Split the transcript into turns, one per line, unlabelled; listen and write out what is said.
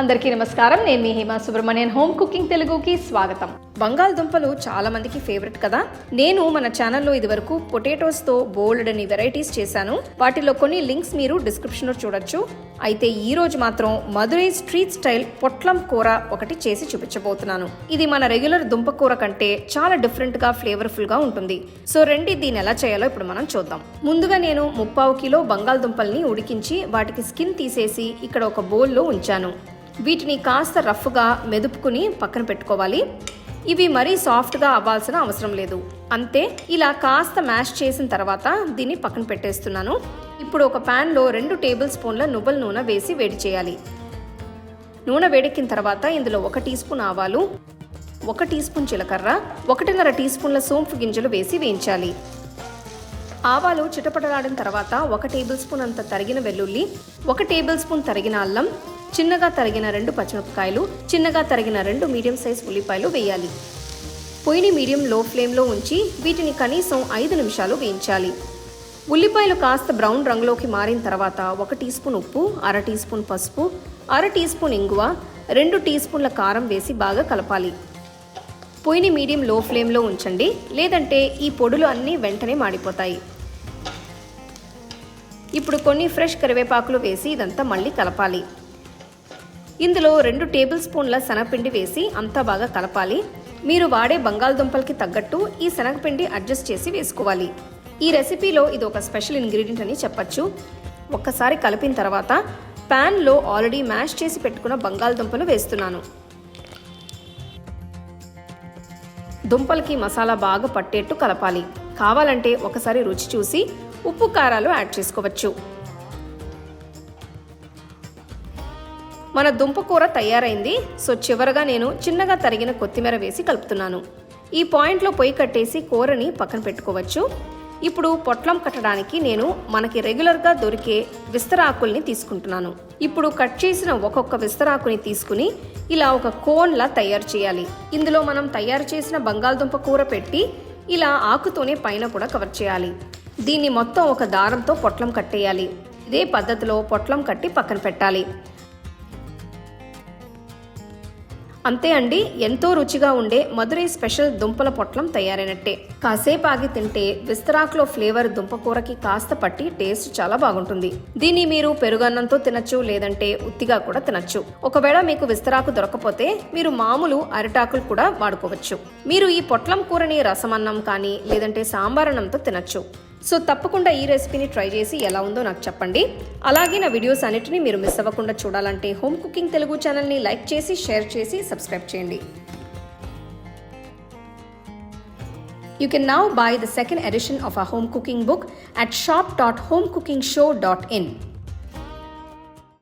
అందరికీ నమస్కారం. నేను మీ హేమ సుబ్రహ్మణ్యన్. హోమ్ కుకింగ్ తెలుగుకి స్వాగతం. బంగాళదుంపలు చాలా మందికి ఫేవరెట్ కదా? నేను మన ఛానల్లో ఇదివరకు పొటాటోస్తో బోల్డ్ అని వెరైటీస్ చేశాను. వాటిలో కొన్ని లింక్స్ మీరు డిస్క్రిప్షన్లో చూడొచ్చు. అయితే ఈ రోజు మాత్రం మధురై స్ట్రీట్ స్టైల్ పొట్లం కూర ఒకటి చేసి చూపించబోతున్నాను. ఇది మన రెగ్యులర్ దుంప కూర కంటే చాలా డిఫరెంట్గా ఫ్లేవర్ఫుల్గా ఉంటుంది. సో రండి దీన్ని ఎలా చేయాలో ఇప్పుడు మనం చూద్దాం. ముందుగా నేను ముప్పావు కిలో బంగాళదుంపల్ని ఉడికించి వాటికి స్కిన్ తీసేసి ఇక్కడ ఒక బౌల్లో ఉంచాను. వీటిని కాస్త రఫ్గా మెదుపుకుని పక్కన పెట్టుకోవాలి. ఇవి మరీ సాఫ్ట్గా అవ్వాల్సిన అవసరం లేదు. అంతే ఇలా కాస్త మ్యాష్ చేసిన తర్వాత దీన్ని పక్కన పెట్టేస్తున్నాను. ఇప్పుడు ఒక ప్యాన్లో రెండు టేబుల్ స్పూన్ల నువ్వుల నూనె వేసి వేడి చేయాలి. నూనె వేడెక్కిన తర్వాత ఇందులో ఒక టీ స్పూన్ ఆవాలు ఒక టీ స్పూన్ జీలకర్ర ఒకటిన్నర టీ స్పూన్ల సోంపు గింజలు వేసి వేయించాలి. ఆవాలు చిటపటలాడిన తర్వాత ఒక టేబుల్ స్పూన్ అంత తరిగిన వెల్లుల్లి ఒక టేబుల్ స్పూన్ తరిగిన అల్లం చిన్నగా తరిగిన రెండు పచ్చిమిరపకాయలు చిన్నగా తరిగిన రెండు మీడియం సైజ్ ఉల్లిపాయలు వేయాలి. పొయ్యిని మీడియం లో ఫ్లేమ్లో ఉంచి వీటిని కనీసం ఐదు నిమిషాలు వేయించాలి. ఉల్లిపాయలు కాస్త బ్రౌన్ రంగులోకి మారిన తర్వాత ఒక టీ స్పూన్ ఉప్పు అర టీ స్పూన్ పసుపు అర టీ స్పూన్ ఇంగువ రెండు టీ స్పూన్ల కారం వేసి బాగా కలపాలి. పొయ్యిని మీడియం లో ఫ్లేమ్లో ఉంచండి లేదంటే ఈ పొడులు అన్నీ వెంటనే మాడిపోతాయి. ఇప్పుడు కొన్ని ఫ్రెష్ కరివేపాకులు వేసి ఇదంతా మళ్ళీ కలపాలి. ఇందులో రెండు టేబుల్ స్పూన్ల శనగపిండి వేసి అంతా బాగా కలపాలి. మీరు వాడే బంగాళదుంపలకి తగ్గట్టు ఈ శనగపిండి అడ్జస్ట్ చేసి వేసుకోవాలి. ఈ రెసిపీలో ఇది ఒక స్పెషల్ ఇంగ్రీడియంట్ అని చెప్పచ్చు. ఒక్కసారి కలిపిన తర్వాత ప్యాన్లో ఆల్రెడీ మ్యాష్ చేసి పెట్టుకున్న బంగాళదుంపలు వేస్తున్నాను. దుంపలకి మసాలా బాగా పట్టేట్టు కలపాలి. కావాలంటే ఒకసారి రుచి చూసి ఉప్పు కారాలు యాడ్ చేసుకోవచ్చు. మన దుంప కూర తయారైంది. సో చివరగా నేను చిన్నగా తరిగిన కొత్తిమీర వేసి కలుపుతున్నాను. ఈ పాయింట్లో పొయ్యి కట్టేసి కూరని పక్కన పెట్టుకోవచ్చు. ఇప్పుడు పొట్లం కట్టడానికి నేను మనకి రెగ్యులర్గా దొరికే విస్తరాకుల్ని తీసుకుంటున్నాను. ఇప్పుడు కట్ చేసిన ఒక్కొక్క విస్తరాకుని తీసుకుని ఇలా ఒక కోన్లా తయారు చేయాలి. ఇందులో మనం తయారు చేసిన బంగాళదుంప కూర పెట్టి ఇలా ఆకుతోనే పైన కూడా కవర్ చేయాలి. దీన్ని మొత్తం ఒక దారంతో పొట్లం కట్టేయాలి. ఇదే పద్ధతిలో పొట్లం కట్టి పక్కన పెట్టాలి. అంతే అండి ఎంతో రుచిగా ఉండే మధురై స్పెషల్ దుంపల పొట్లం తయారైనట్టే. కాసేపు ఆగి తింటే విస్తరాకులో ఫ్లేవర్ దుంప కూరకి కాస్త పట్టి టేస్ట్ చాలా బాగుంటుంది. దీన్ని మీరు పెరుగన్నంతో తినచ్చు లేదంటే ఉత్తిగా కూడా తినచ్చు. ఒకవేళ మీకు విస్తరాకు దొరకపోతే మీరు మామూలు అరిటాకులు కూడా వాడుకోవచ్చు. మీరు ఈ పొట్లం కూరని రసమన్నం కానీ లేదంటే సాంబార్ అన్నంతో తినచ్చు. సో తప్పకుండా ఈ రెసిపీని ట్రై చేసి ఎలా ఉందో నాకు చెప్పండి. అలాగే నా వీడియోస్ అన్నిటినీ మీరు మిస్ అవ్వకుండా చూడాలంటే హోమ్ కుకింగ్ తెలుగు ఛానల్ని లైక్ చేసి షేర్ చేసి సబ్స్క్రైబ్ చేయండి. You can now buy the second edition of a home cooking book at shop dot home cooking show dot in